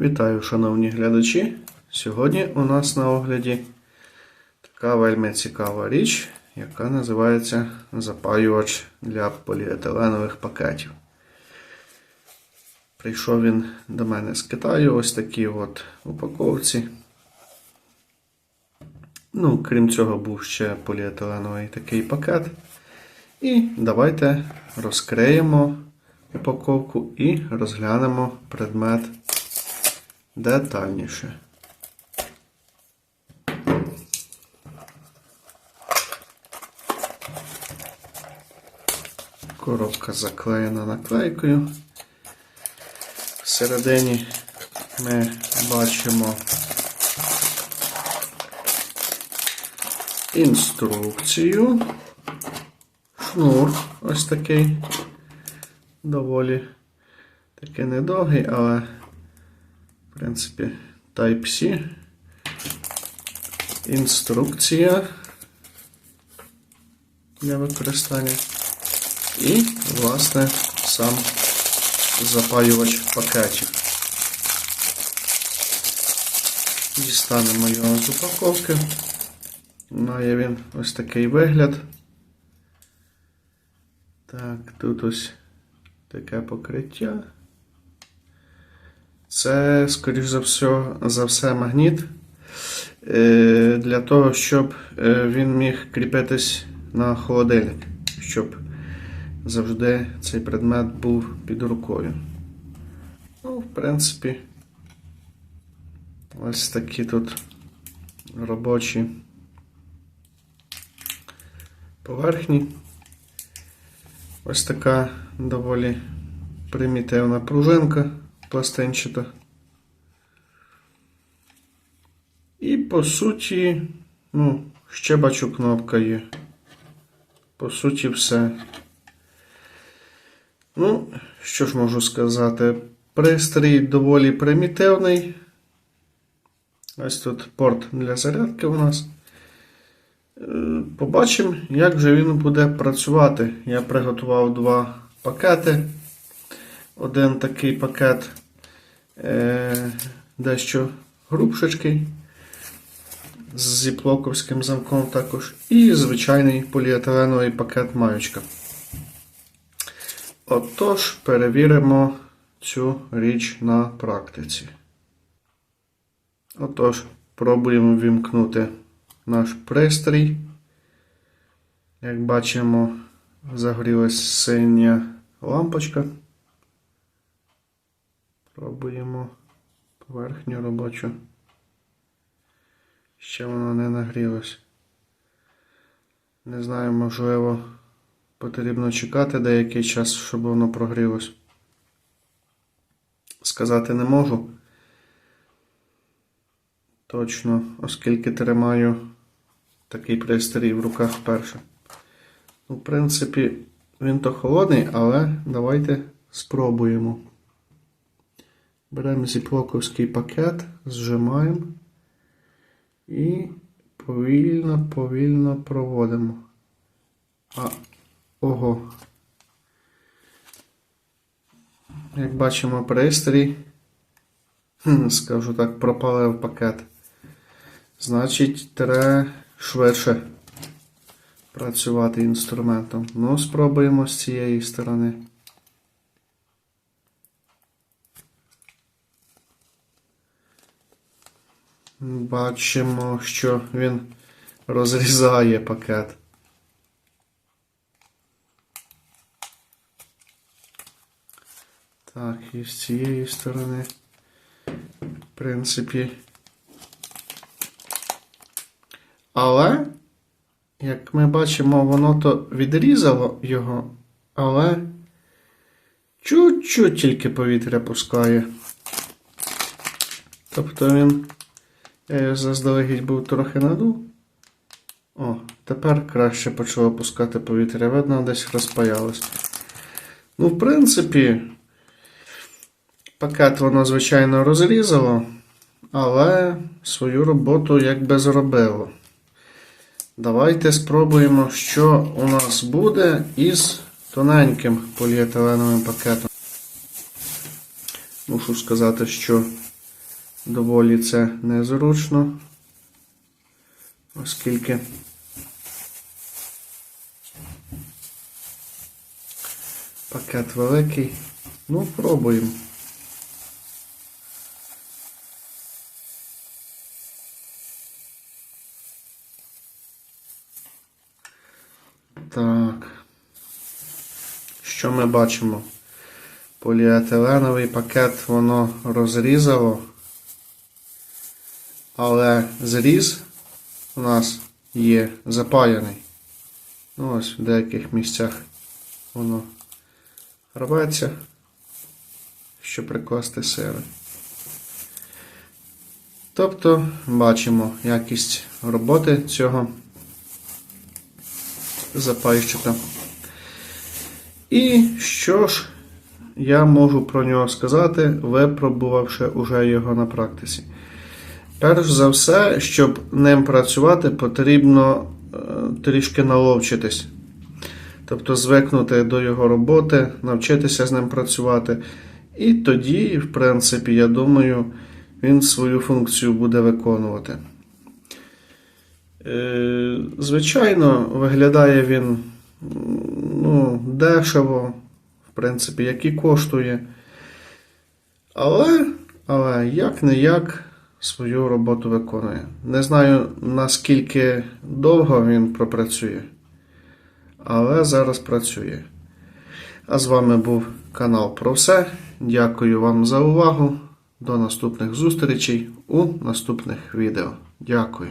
Вітаю, шановні глядачі. Сьогодні у нас на огляді така вельми цікава річ, яка називається запаювач для поліетиленових пакетів. Прийшов він до мене з Китаю, ось такі от упаковці. Ну, крім цього, був ще поліетиленовий такий пакет. І давайте розкриємо упаковку і розглянемо предмет детальніше. Коробка заклеєна наклейкою. Всередині ми бачимо інструкцію, шнур ось такий, доволі такий недовгий, але принципі Type-C. Інструкція для використання. І, власне, сам запаювач пакетів. Дістанемо його з упаковки. Має він ось такий вигляд. Так, тут ось таке покриття. Це, скоріш за все, за все магніт. Е, Для того, щоб е, він міг кріпитись на холодильник, щоб завжди цей предмет був під рукою. Ну, в принципі, ось такі тут робочі поверхні. Ось така доволі примітивна пружинка пластинчата. І по суті, ну, ще бачу кнопка є. По суті, все. Ну, що ж можу сказати? Пристрій доволі примітивний. Ось тут порт для зарядки у нас. Е, Побачимо, як же він буде працювати. Я приготував два пакети. Один такий пакет е, дещо грубшечкий з зіплоковським замком також. І звичайний поліетиленовий пакет маючка. Отож, перевіримо цю річ на практиці. Отож, пробуємо вімкнути наш пристрій. Як бачимо, загорілась синя лампочка. Пробуємо поверхню робочу. Ще воно не нагрілось. Не знаю, можливо, потрібно чекати деякий час, щоб воно прогрілось. Сказати не можу. Точно, оскільки тримаю такий пристрій в руках вперше. Ну, в принципі, він то холодний, але давайте спробуємо. Беремо зіплоковський пакет, зжимаємо і повільно, повільно проводимо. А, ого. Як бачимо, пристрій, скажу так, пропалив пакет. Значить, треба швидше працювати інструментом. Ну, спробуємо з цієї сторони. Бачимо, що він розрізає пакет. Так, і з цієї сторони, в принципі. Але, як ми бачимо, воно то відрізало його, але чуть-чуть тільки повітря пускає. Тобто він, заздалегідь був трохи надув. О, тепер краще почало пускати повітря. Видно, десь розпаялось. Ну, в принципі, пакет воно, звичайно, розрізало, але свою роботу якби зробило. Давайте спробуємо, що у нас буде із тоненьким поліетиленовим пакетом. Мушу сказати, що доволі це незручно, оскільки пакет великий. Ну, пробуємо. Так. Що ми бачимо? Поліетиленовий пакет воно розрізало, але зріз у нас є запаяний. Ну, ось в деяких місцях воно рветься, щоб прикласти сири. Тобто бачимо якість роботи цього запайщика. І що ж я можу про нього сказати, випробувавши уже його на практиці. Перш за все, щоб ним працювати, потрібно е, трішки наловчитись. Тобто звикнути до його роботи, навчитися з ним працювати. І тоді, в принципі, я думаю, він свою функцію буде виконувати. Е, Звичайно, виглядає він ну, дешево, в принципі, як і коштує. Але, але як не як свою роботу виконує. Не знаю, наскільки довго він пропрацює, але зараз працює. А з вами був канал Про все. Дякую вам за увагу. До наступних зустрічей у наступних відео. Дякую.